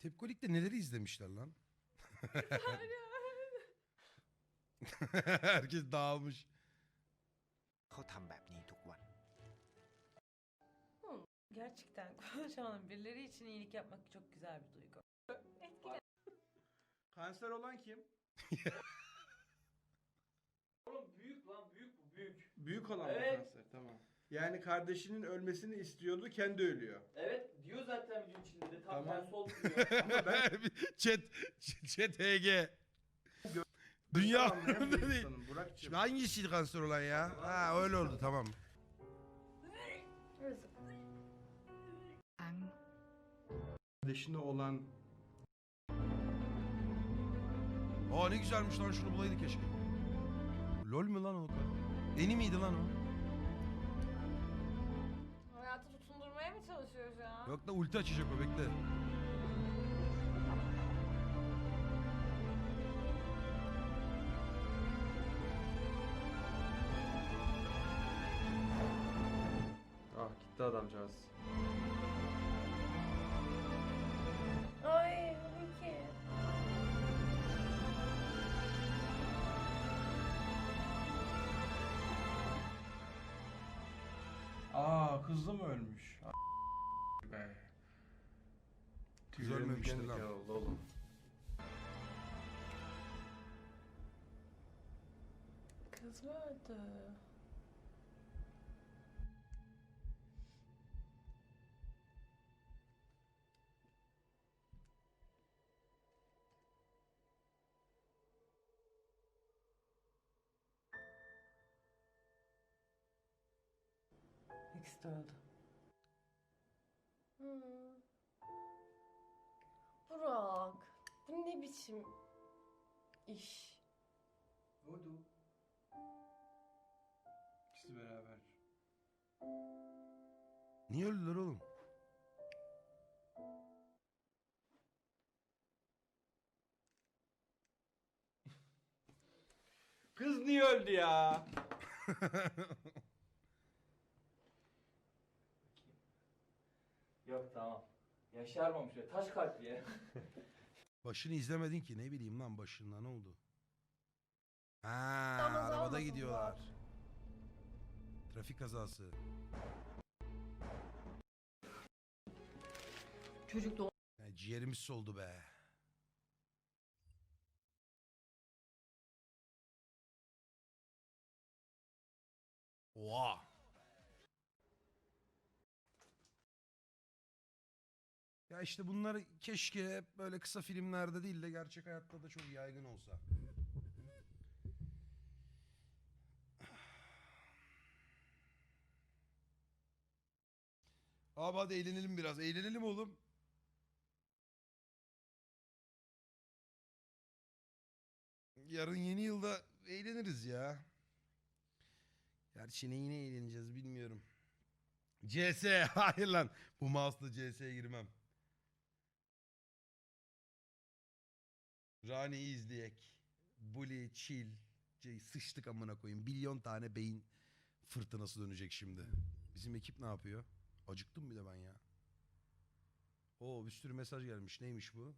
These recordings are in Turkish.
Tepkolik'te neleri izlemişler lan? Herkes dağılmış. เขาทำแบบนี้ทุกวัน Gerçekten konuşalım. Birileri için iyilik yapmak çok güzel bir duygu. Etkili. Kanser olan kim? Oğlum büyük lan büyük bu büyük. Büyük olan mı Evet. kanser? Tamam. Yani kardeşinin ölmesini istiyordu, kendi ölüyor. Evet diyor zaten video içinde de tam Tamam. tersi oldu diyor. Ama ben chat, chat HG. Dünya anlayan bir değil. insanım Burak'cığım. Şimdi hangisiydi kanser olan ya? Ha öyle oldu tamam. Kardeşine olan Aa ne güzelmiş lan şunu bulaydı keşke. Lol mü lan o? Eni miydi lan o? Yok da ulti açacak o bekle. Ah gitti adamcağız. Ay Hulki. Aa kızı mı ölmüş? Be. Kız ölmemiştir diken lan. diken oldu oğlum. Kız öldü? İkisi de öldü. Hmm. Burak, bu ne biçim iş? Ne oldu? İkisi beraber. Niye öldüler oğlum? Kız niye öldü ya? Yok tamam. Yaşarmamış ya. Taş kalpli ya. Başını izlemedin ki ne bileyim lan başında ne oldu? Ha, Yalnız arabada gidiyorlar. Trafik kazası. Çocuk doğ Ya ciğerimiz soldu be. Oha. Ya işte bunlar keşke hep böyle kısa filmlerde değil de gerçek hayatta da çok yaygın olsa. Abi hadi eğlenelim biraz. Eğlenelim oğlum. Yarın yeni yılda eğleniriz ya. Gerçi neyine eğleneceğiz bilmiyorum. CS hayır lan. Bu mouse'la CS'ye girmem. Rani'yi izleyek. Bully, chill. Şey, sıçtık amına koyayım. Milyon tane beyin fırtınası dönecek şimdi. Bizim ekip ne yapıyor? Acıktım bir de ben ya. Oo bir sürü mesaj gelmiş. Neymiş bu?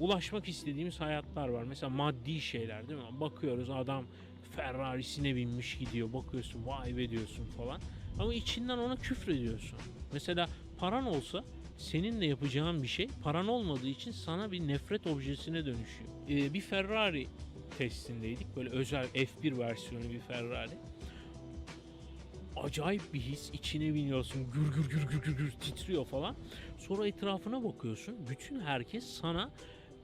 ulaşmak istediğimiz hayatlar var. Mesela maddi şeyler değil mi? Bakıyoruz adam Ferrari'sine binmiş gidiyor. Bakıyorsun vay be diyorsun falan. Ama içinden ona küfrediyorsun. Mesela paran olsa senin de yapacağın bir şey paran olmadığı için sana bir nefret objesine dönüşüyor. Ee, bir Ferrari testindeydik. Böyle özel F1 versiyonu bir Ferrari. Acayip bir his. içine biniyorsun. Gür gür gür gür gür gür titriyor falan. Sonra etrafına bakıyorsun. Bütün herkes sana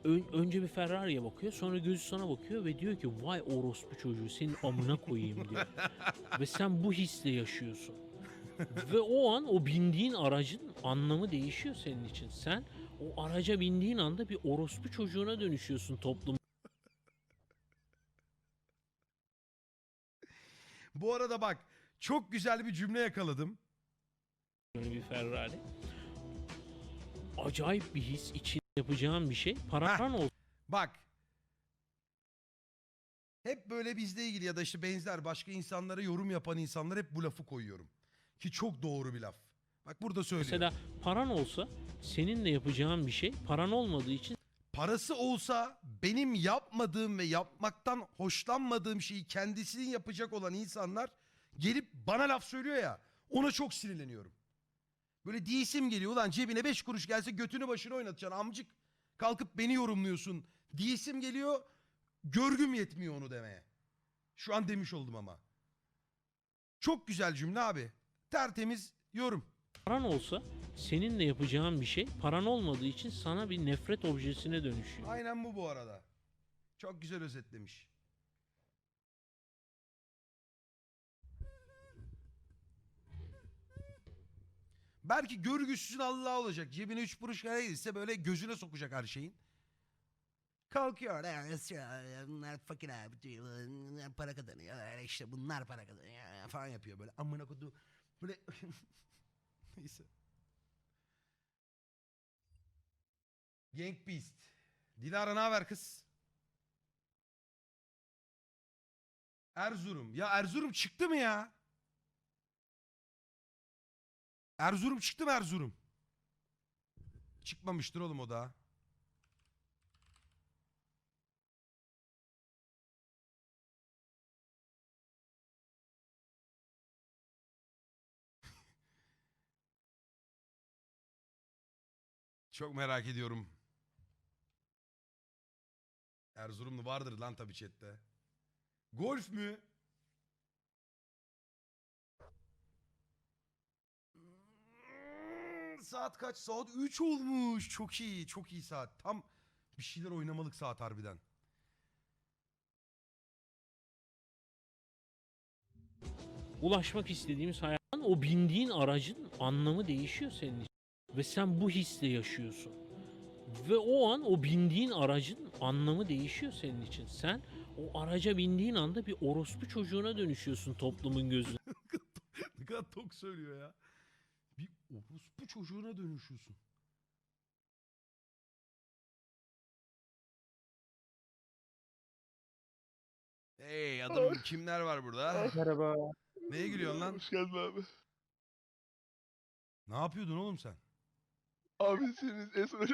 Ön- önce bir Ferrari'ye bakıyor sonra gözü sana bakıyor ve diyor ki vay orospu çocuğu senin amına koyayım diyor. ve sen bu hisle yaşıyorsun. ve o an o bindiğin aracın anlamı değişiyor senin için. Sen o araca bindiğin anda bir orospu çocuğuna dönüşüyorsun toplum Bu arada bak çok güzel bir cümle yakaladım. bir Ferrari. Acayip bir his için yapacağın bir şey paran olsa Bak. Hep böyle bizle ilgili ya da işte benzer başka insanlara yorum yapan insanlar hep bu lafı koyuyorum. Ki çok doğru bir laf. Bak burada söylüyor. Mesela paran olsa senin de yapacağın bir şey paran olmadığı için Parası olsa benim yapmadığım ve yapmaktan hoşlanmadığım şeyi kendisinin yapacak olan insanlar gelip bana laf söylüyor ya ona çok sinirleniyorum. Böyle diyesim geliyor ulan cebine 5 kuruş gelse götünü başına oynatacaksın amcık. Kalkıp beni yorumluyorsun. Diyesim geliyor görgüm yetmiyor onu demeye. Şu an demiş oldum ama. Çok güzel cümle abi. Tertemiz yorum. paran olsa senin de yapacağın bir şey paran olmadığı için sana bir nefret objesine dönüşüyor. Aynen bu bu arada. Çok güzel özetlemiş. Belki görgüsüzün Allah olacak. Cebine üç kuruş gelirse böyle gözüne sokacak her şeyin. Kalkıyor. "Ya, Bunlar fakir abi para kazanıyor. İşte bunlar para kazanıyor falan yapıyor böyle. Amına kodu. Böyle neyse. Gang Beast. Dilara ne haber kız? Erzurum. Ya Erzurum çıktı mı ya? Erzurum çıktı mı Erzurum? Çıkmamıştır oğlum o da. Çok merak ediyorum. Erzurumlu vardır lan tabii chatte. Golf mü? Saat kaç? Saat 3 olmuş. Çok iyi. Çok iyi saat. Tam bir şeyler oynamalık saat harbiden. Ulaşmak istediğimiz hayatın o bindiğin aracın anlamı değişiyor senin için. Ve sen bu hisle yaşıyorsun. Ve o an o bindiğin aracın anlamı değişiyor senin için. Sen o araca bindiğin anda bir orospu çocuğuna dönüşüyorsun toplumun gözünde. ne kadar tok söylüyor ya. Bir orospu çocuğuna dönüşüyorsun. Hey adamım kimler var burada? Merhaba. Neye gülüyorsun lan? Hoş geldin abi. Ne yapıyordun oğlum sen? Abi senin en son